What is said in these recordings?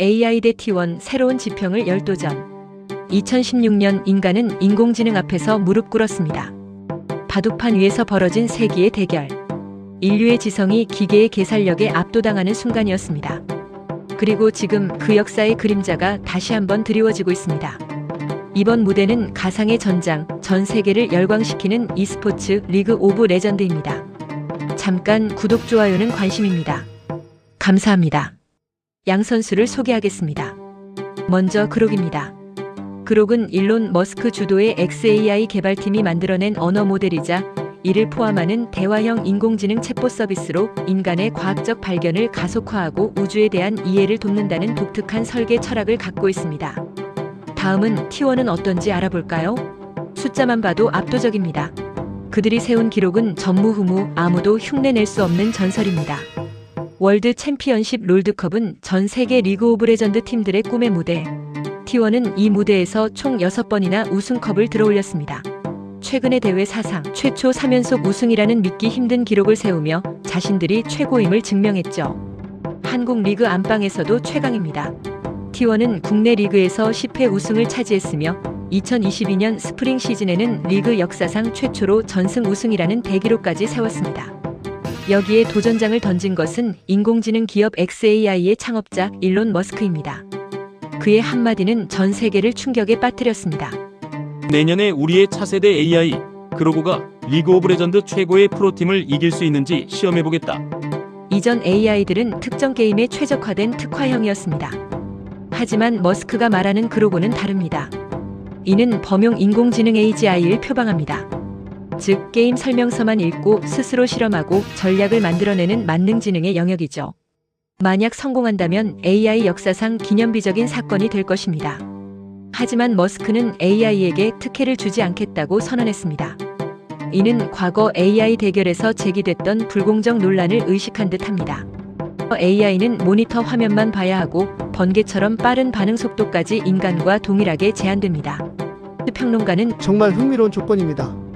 AI 대 T1 새로운 지평을 열도전. 2016년 인간은 인공지능 앞에서 무릎 꿇었습니다. 바둑판 위에서 벌어진 세기의 대결. 인류의 지성이 기계의 계산력에 압도당하는 순간이었습니다. 그리고 지금 그 역사의 그림자가 다시 한번 드리워지고 있습니다. 이번 무대는 가상의 전장, 전 세계를 열광시키는 e스포츠 리그 오브 레전드입니다. 잠깐 구독, 좋아요는 관심입니다. 감사합니다. 양 선수를 소개하겠습니다. 먼저 그록입니다. 그록은 일론 머스크 주도의 XAI 개발팀이 만들어낸 언어 모델이자 이를 포함하는 대화형 인공지능 챗봇 서비스로 인간의 과학적 발견을 가속화하고 우주에 대한 이해를 돕는다는 독특한 설계 철학을 갖고 있습니다. 다음은 T1은 어떤지 알아볼까요? 숫자만 봐도 압도적입니다. 그들이 세운 기록은 전무후무 아무도 흉내낼 수 없는 전설입니다. 월드 챔피언십 롤드컵은 전 세계 리그 오브 레전드 팀들의 꿈의 무대. T1은 이 무대에서 총 6번이나 우승컵을 들어올렸습니다. 최근의 대회 사상 최초 3연속 우승이라는 믿기 힘든 기록을 세우며 자신들이 최고임을 증명했죠. 한국 리그 안방에서도 최강입니다. T1은 국내 리그에서 10회 우승을 차지했으며 2022년 스프링 시즌에는 리그 역사상 최초로 전승 우승이라는 대기록까지 세웠습니다. 여기에 도전장을 던진 것은 인공지능 기업 XAI의 창업자 일론 머스크입니다. 그의 한마디는 전 세계를 충격에 빠뜨렸습니다. 내년에 우리의 차세대 AI 그로고가 리그 오브 레전드 최고의 프로팀을 이길 수 있는지 시험해보겠다. 이전 AI들은 특정 게임에 최적화된 특화형이었습니다. 하지만 머스크가 말하는 그로고는 다릅니다. 이는 범용 인공지능 AGI를 표방합니다. 즉, 게임 설명서만 읽고 스스로 실험하고 전략을 만들어내는 만능지능의 영역이죠. 만약 성공한다면 AI 역사상 기념비적인 사건이 될 것입니다. 하지만 머스크는 AI에게 특혜를 주지 않겠다고 선언했습니다. 이는 과거 AI 대결에서 제기됐던 불공정 논란을 의식한 듯 합니다. AI는 모니터 화면만 봐야 하고 번개처럼 빠른 반응 속도까지 인간과 동일하게 제한됩니다. 평론가는 정말 흥미로운 조건입니다.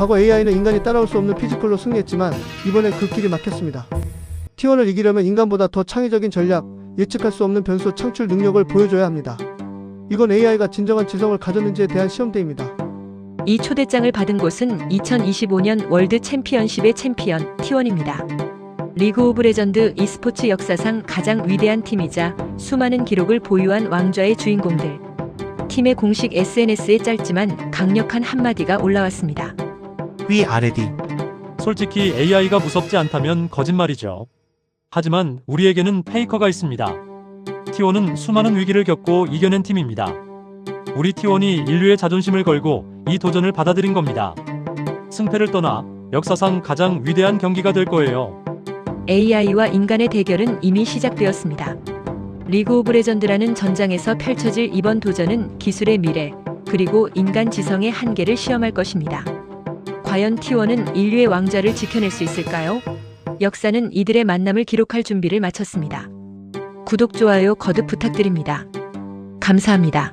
과거 AI는 인간이 따라올 수 없는 피지컬로 승리했지만 이번엔 그 길이 막혔습니다. T1을 이기려면 인간보다 더 창의적인 전략, 예측할 수 없는 변수 창출 능력을 보여줘야 합니다. 이건 AI가 진정한 지성을 가졌는지에 대한 시험대입니다. 이 초대장을 받은 곳은 2025년 월드 챔피언십의 챔피언 T1입니다. 리그 오브 레전드 e스포츠 역사상 가장 위대한 팀이자 수많은 기록을 보유한 왕좌의 주인공들. 팀의 공식 SNS에 짧지만 강력한 한마디가 올라왔습니다. 위 아래 D 솔직히 AI가 무섭지 않다면 거짓말이죠. 하지만 우리에게는 페이커가 있습니다. T1은 수많은 위기를 겪고 이겨낸 팀입니다. 우리 T1이 인류의 자존심을 걸고 이 도전을 받아들인 겁니다. 승패를 떠나 역사상 가장 위대한 경기가 될 거예요. AI와 인간의 대결은 이미 시작되었습니다. 리그 오브 레전드라는 전장에서 펼쳐질 이번 도전은 기술의 미래, 그리고 인간 지성의 한계를 시험할 것입니다. 과연 T1은 인류의 왕좌를 지켜낼 수 있을까요? 역사는 이들의 만남을 기록할 준비를 마쳤습니다. 구독, 좋아요 거듭 부탁드립니다. 감사합니다.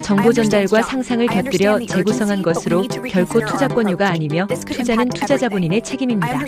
정보 전달과 상상을 곁들여 재구성한 것으로 결코 투자권료가 아니며 투자는 투자자 본인의 책임입니다.